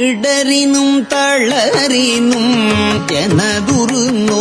இடரினும் தளரினும் எனதுரு no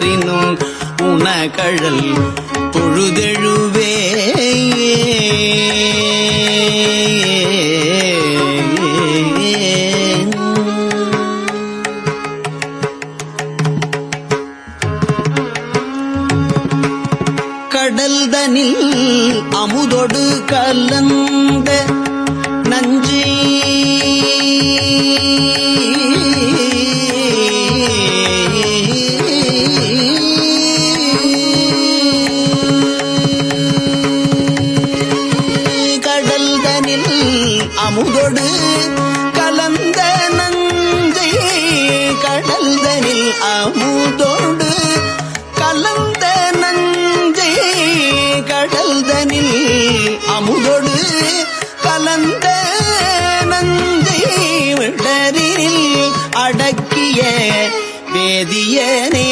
மதினும் உணகழல் பொழுதெழுவே. கடல்தனில் அமுதொடு கலன் வேதிய வேதியனே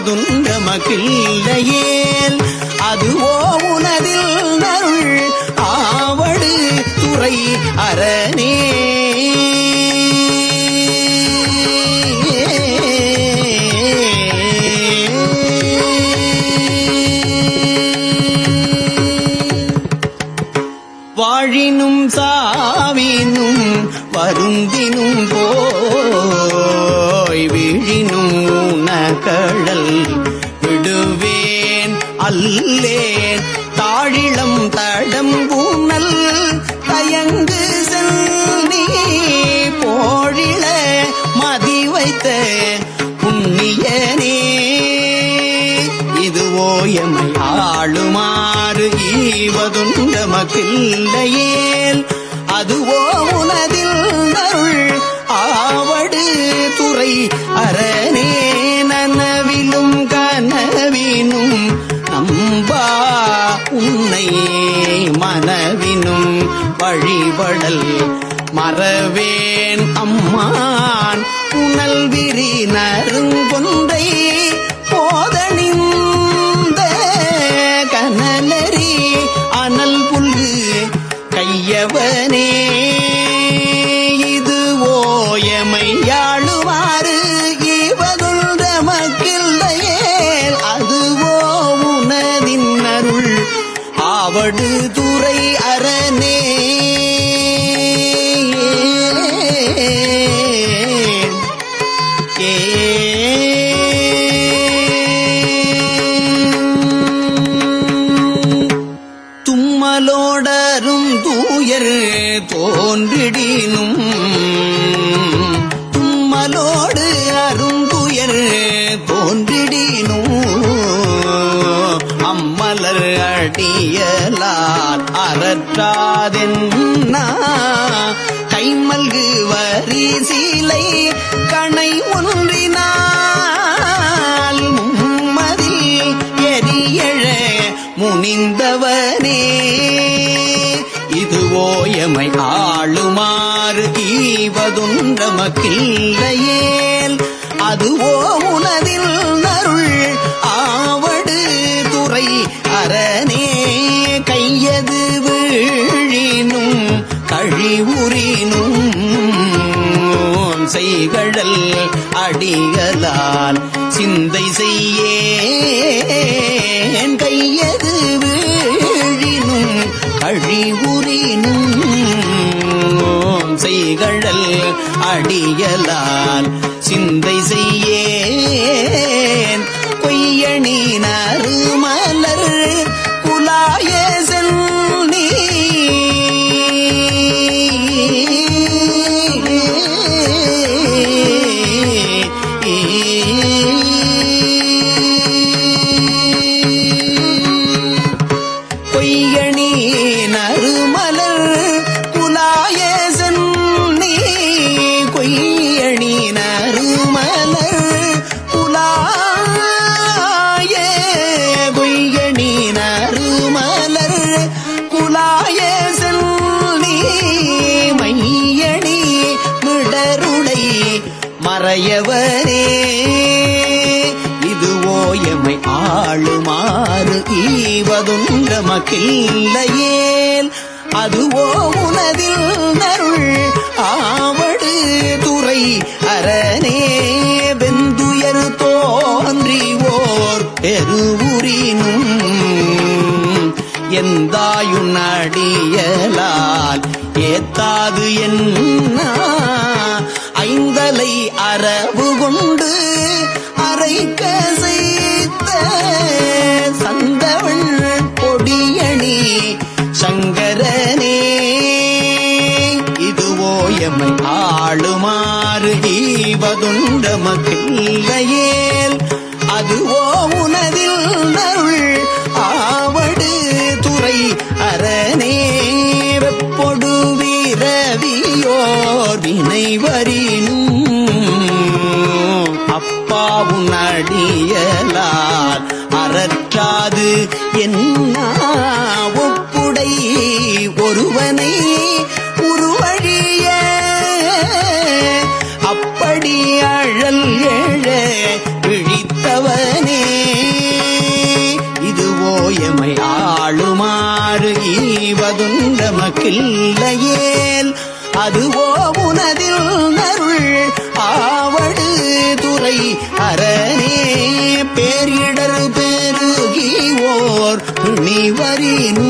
அதுன் நமக்கில்லையேல் அதுவோ உனதில் நருள். ஆவடு துறை அரணே. உன்னை மனவினும் வழிபடல் மறவேன் அம்மான். புனல் விரி நருங்கொந்தை போதல் அடியினூ அம்மலர் அடியலால் அறற்றாதென் கைமல்கு வரி சீலை கணை ஒன்றினால் மும்மதில் எரியழ முனிந்தவனே. இதுவோயமை ஆளுமாறு ஈவதுன்றமக்கில்லையேல் அதுவோ உனது கழிவுறினும் செய்கடல் அடிகளால் சிந்தை செய்யேன் கையது வீழினும் கழிவுறினும் செய்கடல் அடியலால் சிந்தை செய்யே பிள்ளையேல் அதுவோ உனதில் நருள் ஆவடு துறை அரணே வெந்துயர் தோன்றிவோர் பெருவுரினும் எந்தாயுன் அடியலால் ஏத்தாது என்ன? ஐந்தலை அரவு கொண்டு அரைக்க ஈவதுண்டமக்கில்லையேல் அதுவோ உனதில் நருள் ஆவடு துறை அரணே. வெப்பொடு வீரவியோர் வினைவரினும். அப்பாவும் அடியலால் அறற்றாது. என்ன ஒப்புடை ஒருவனை ஈவதுண்டமக்கில்லையேல் அதுவோ உனதில் நருள் ஆவடு துறை அரணே. பேரிடர் பெருகி நிவரின்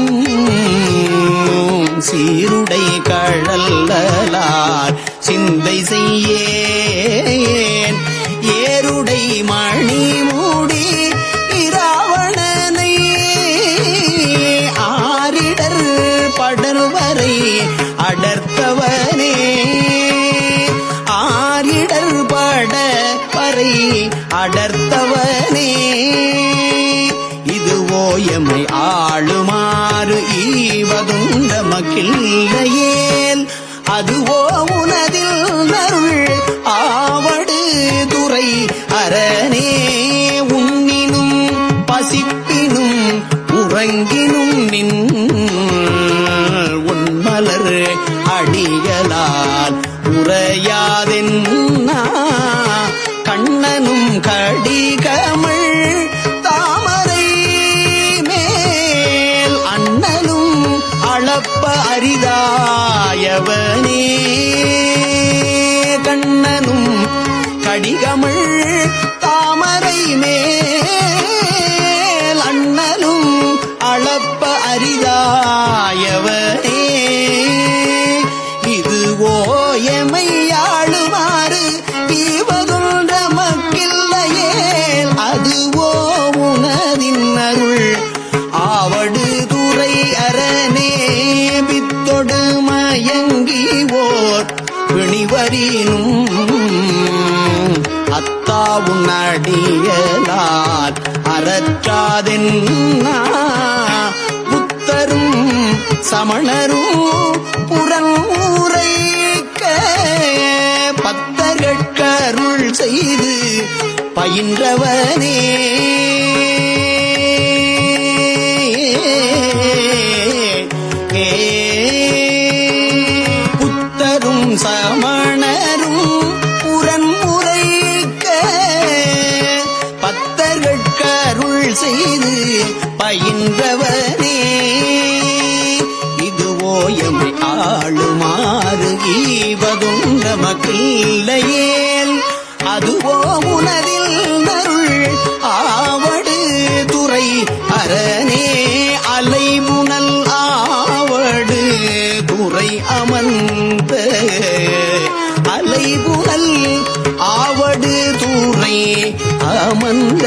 சீருடை கழல்லார் சிந்தை செய்யேன். ஏருடை மணி அடர்த்தவரை அடர்த்தவனே. இதுவோ எமை ஆளுமாறு ஈவதும் ஈவதுண்டமக்கில்லையேல் அதுவோ உனதில் நருள் ஆவடு துறை அரணே. உண்ணினும் பசிப்பினும் உறங்கினும் நின் உன்மலர் அடிகளால் உரையாதென்னா இது ஓயமையாளுமாறு தீவதுன்ற மக்கில்லையேல் அதுவோ உனதின் அருள். ஆவடு துறை அரணே பித்தொடு மயங்கி ஓர் பிணிவரினும். அத்தாவுன் அடியலால் அறற்றாதென்னா. புத்தரும் சமணரும் புறமுறைக்க செய்து பயின்றவனே. ஏ. சமணரும் புறன்முறைக்க பத்தர்கட்கருள் செய்து பயின்றவனே. இதுவோ எமை ஆளுமாறு ஈவதும் நமக்கில்லையேல் அதுவோ உனதில் நருள் ஆவடு துறை அரணே அலைமுனல் ஆவடு துறை அமர்ந்த அலைமுனல் ஆவடு துறை அமர்ந்த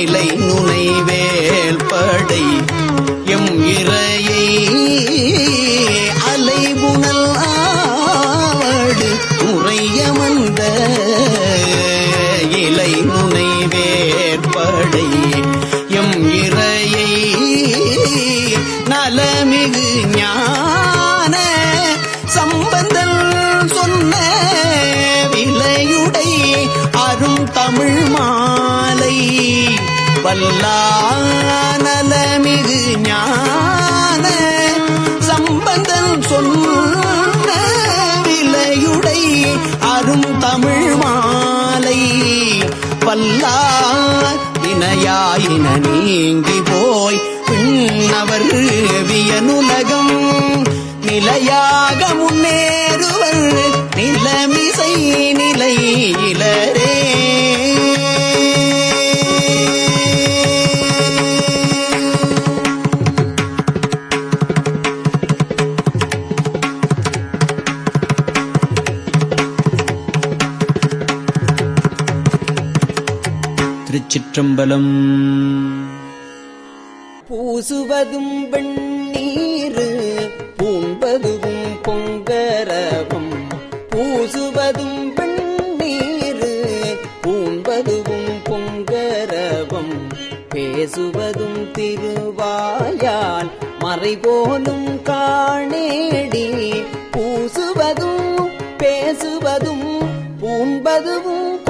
இலை நுனை படை வல்லானலமிகு ஞான சம்பந்தன் சொன்ன விலையுடை அரும் தமிழ் மாலை. வல்லார் வினையாயின நீங்கி போய் பின்னவர் வியனுலகம். நிலையாக முன்னேறுவர் நிலமிசை நிலையிலரே திருச்சிற்றம்பலம் பூசுவதும் வெண்ணீர் பூண்பதுவும் பொங்கரவும். பூசுவதும் வெண்ணீர் பூண்பதுவும் பொங்கரவும். பேசுவதும் திருவாயால் மறைபோலும் காணேடி. பூசுவதும் பேசுவதும் பூண்பதுவும்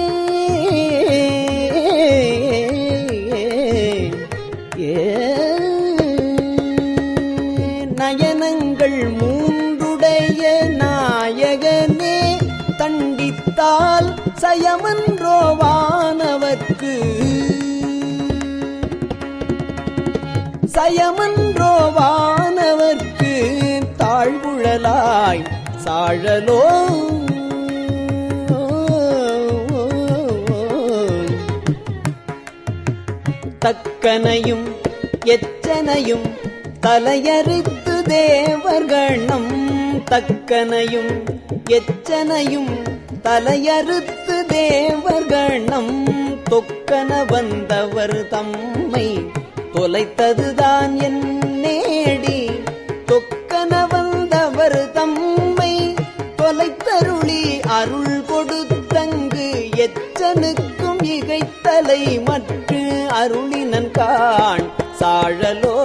சயமன்றோவானவர்க்கு சயமன்றோவானவர்க்கு தாழ்வுழலாய் சாழலோ? தக்கனையும் எச்சனையும் தலையறுத்து தேவர்கணம் தக்கனையும் எச்சனையும் தலையறுத்து தேவர்கணம் தொக்கன வந்தவர் தம்மை தொலைத்ததுதான் என் நேடி. தொக்கன வந்தவர் தம்மை தொலைத்தருளி அருள் கொடுத்தங்கு எச்சனுக்கும் இகைத்தலை மற்ற அருளினன் காண் சாழலோ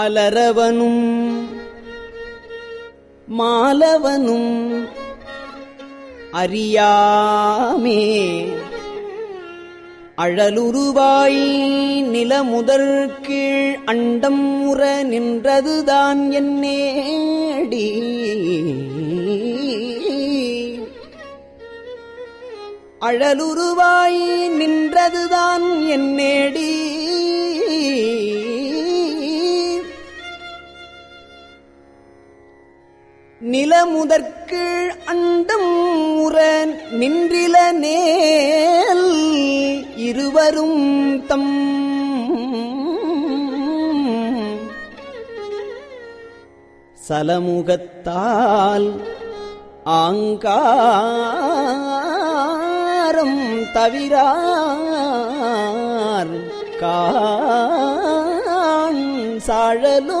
அலரவனும் மாலவனும் அறியாமே. அழலுருவாய் நிலமுதற் கீழ் அண்டம் முற நின்றதுதான் என்னேடி அழலுருவாய் நின்றதுதான் என்னேடி நிலமுதற்கீழ் அண்டம் முற நின்றில நேல் இருவரும் தம். சலமுகத்தால் ஆங்காரம் தவிரார் காழலோ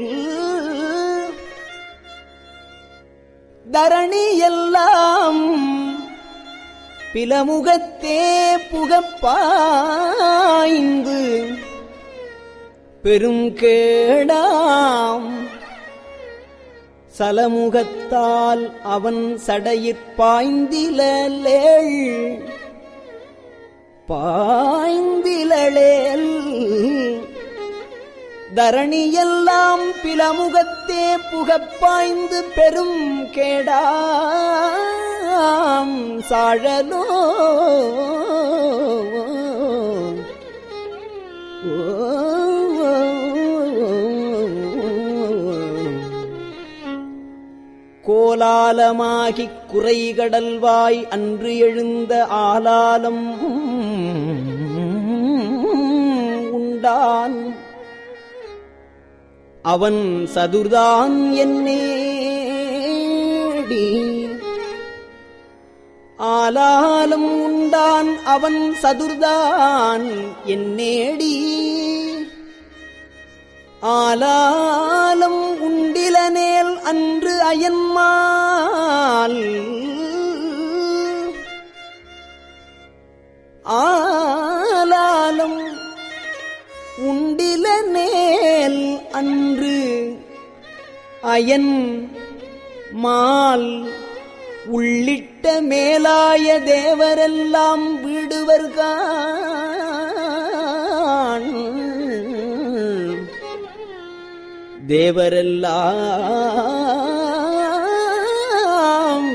தரணி எல்லாம் பிலமுகத்தே புகப்பாய்ந்து பெரும் கேடாம். சலமுகத்தால் அவன் சடையிற்பாய்ந்திலேள் பாய்ந்திலளேல் தரணியெல்லாம் பிலமுகத்தே புகப்பாய்ந்து பெரும் கேடாம் சாழலோ. கோலாலமாகிக் குறைகடல்வாய் அன்று எழுந்த ஆலாலம் உண்டான் அவன் சதுர்தான் என்னேடி ஆலாலும் உண்டான் அவன் சதுர்தான் என்னேடி ஆலாலம் உண்டிலனேல் அன்று அயன்மால். ஆலாலம் உண்டில நேல் அன்று அயன் மால் உள்ளிட்ட மேலாய தேவரெல்லாம் விடுவர்கான் தேவரெல்லாம்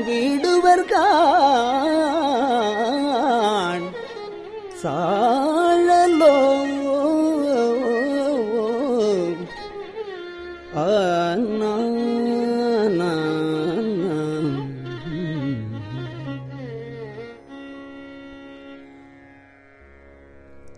விடுவர்கான் சா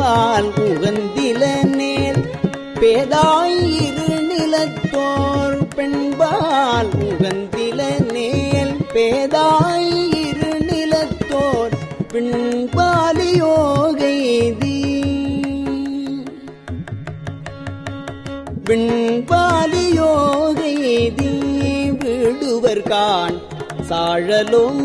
பால் உகந்தில நேர் பேதாயிரு நிலத்தோர் பெண்பால் உகந்தில நேல் பேதாயிரு நிலத்தோர் பின்பாலியோகைதி பின்பாலியோகைதி விடுவர்கான் யோகைதி விடுவர் சாழலும்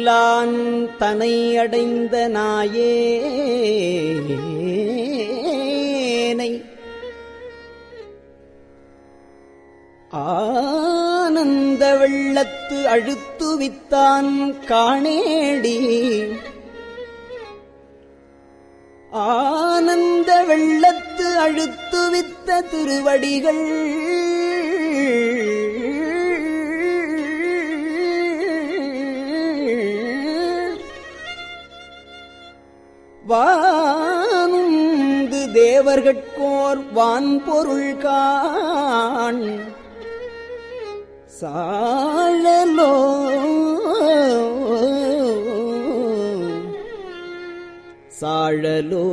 எல்லான் தனை அடைந்த நாயேனை ஆனந்த வெள்ளத்து அழுத்துவித்தான் காணேடி. ஆனந்த வெள்ளத்து அழுத்துவித்த திருவடிகள் வானுந்து தேவர்கட்கோர் வான்பொருள் காண். சாழலோ சாழலோ.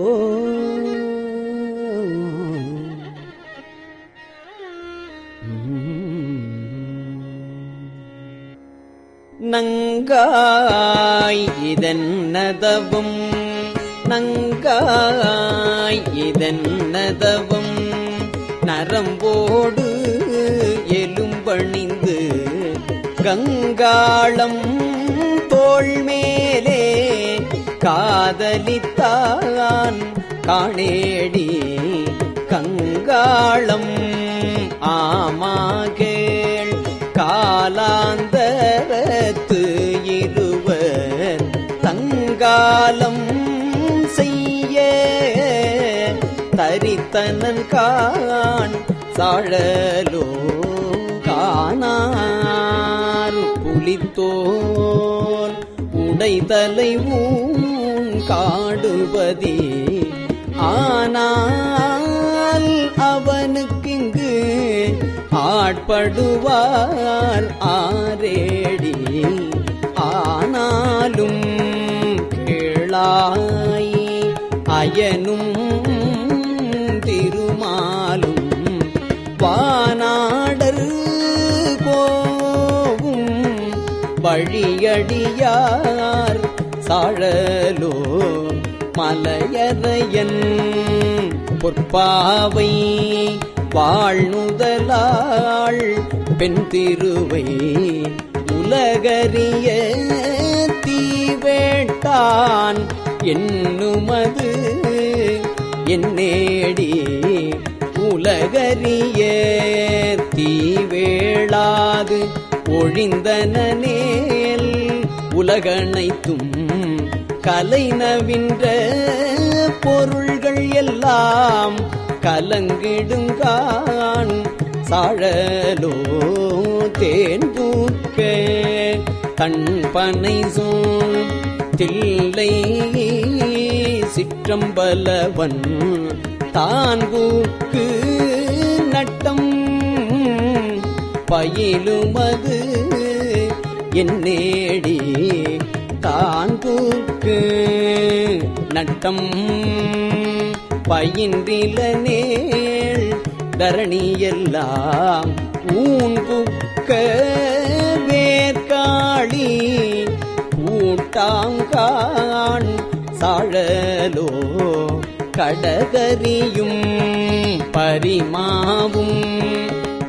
நங்காய் இதன் நதவும் நங்காய் இதன்னதவும் நரம்போடு எலும்பணிந்து கங்காளம் தோள் மேலே காதலித்தான் காணேடி கங்காளம். ஆமாக காலாந்தரத்து இருவர் தங்காலம் தரித்தனன் கான் சாழலோ காணார். புலித்தோல் உடைதலை ஊன் காடுபதி ஆனால் அவனுக்கிங்கு ஆட்படுவார். ஆரேடி வழியடியார் சாழலோ மலையறையன் பொற்பாவை வாழ்நுதலாள் பெண் திருவை உலகறிய தீவேட்டான் என்னுமது என்னேடி உலகறிய தீவேளாது ஒழிந்தனேல் உலகனைத்தும் கலைநவின்ற பொருள்கள் எல்லாம் கலங்கிடுங்கான். சாழலோ தேன் பூக்க தன் பனை சோம் தில்லை சிற்றம்பலவன் தான்பூக்கு நட்டம் பயிலுமது என் நேடி. தான்பூக்கு நட்டம் பயின்றில நேள் தரணியெல்லாம் ஊன்புக்க வேர்காளி கூட்டாங்கான் சாழலோ கடகரியும் பரிமாவும்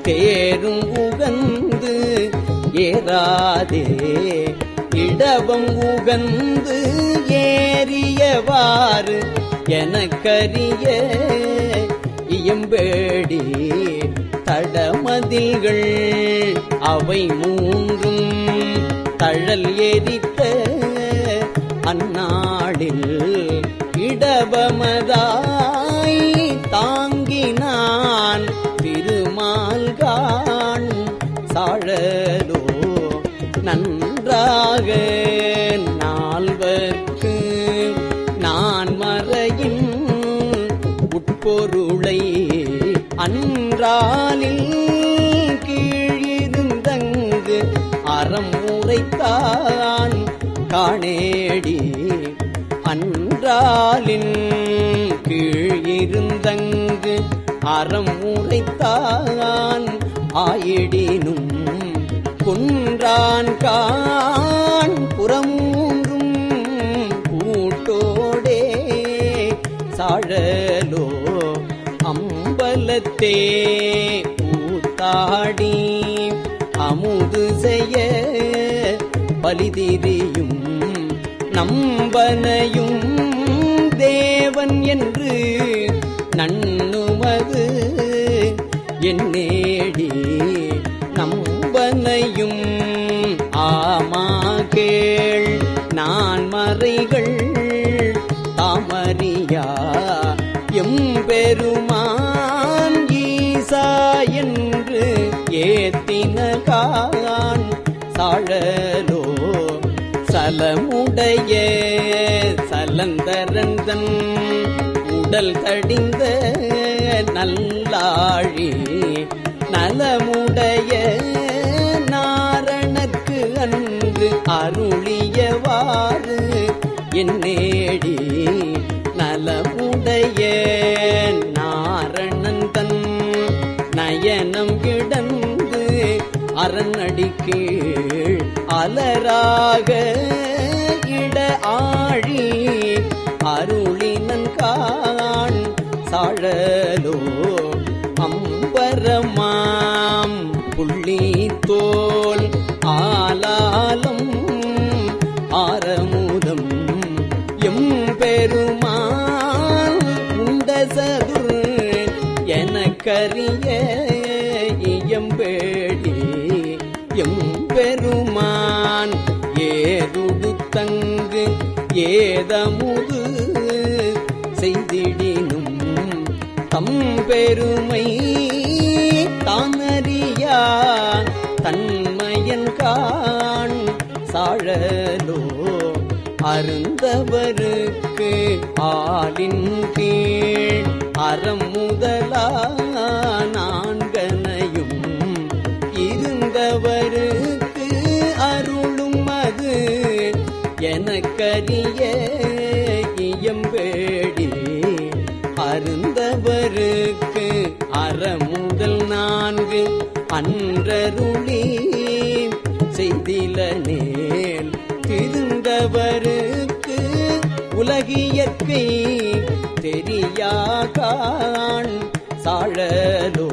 தேரும் உகந்து ஏறாதே இடவம் உகந்து ஏறியவாறு எனக்கரிய இயம்பேடி தடமதில்கள் அவை மூன்றும் தழல் எரித்த அந்நாளில் இடபமதாய் உட்பொருளை அன்றாலில் கீழிருந்தங்கு அறம் உரைத்தான் காணேடி. அன்றாலின் கீழிருந்தங்கு அறம் உரைத்தான் ஆயிடினும் குன்றான் கான் புறமூன்றும் அம்பலத்தே பூத்தாடி அமுது செய்ய பலிதிரியும் நம்பனையும் தேவன் என்று நண்ணுமது என்னேடி நம்பனையும் ஆமா கேள் நான் மறைகள் தாமரியா எம்பெருமான் ஏத்தினகான் சாழலோ சலமுடைய சலந்தரந்தன் உடல் தடிந்த நல்லாழி நலமுடைய நாரணக்கு அன்று அருளியவாறு என்னேடி நலமுடைய நாரணந்தன் நயனம் கிடந்து அரண்அடிக்கீழ் அலராக இட ஆழி அருளினன் காண் சாழலோ அம்பரமாம் புள்ளி தோல் ஆலாலம் ஏதமுது செய்திடினும் தம் பெருமை தானறியா தன்மையன் கான் சாழலோ அருந்தவருக்கு ஆளின் கீழ் அறம் அற முதல் நான்கு அன்றருளி செய்தில நேல் திருந்தவருக்கு உலகியற்கை தெரியாகான் சாழலோ